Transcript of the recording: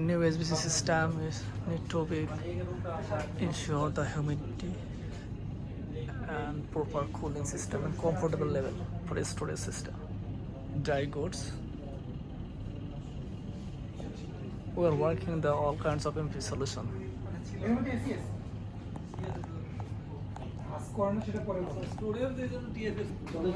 আচ্ছা This goods area new SBC system is need to be ensure the humidity and proper cooling system and comfortable level for a storage system dry goods we are working the all kinds of MP solution এর মধ্যে AC আছে আজ করানো সেটা পরে বলবো। Storage এই জন্য টিএফএস চলে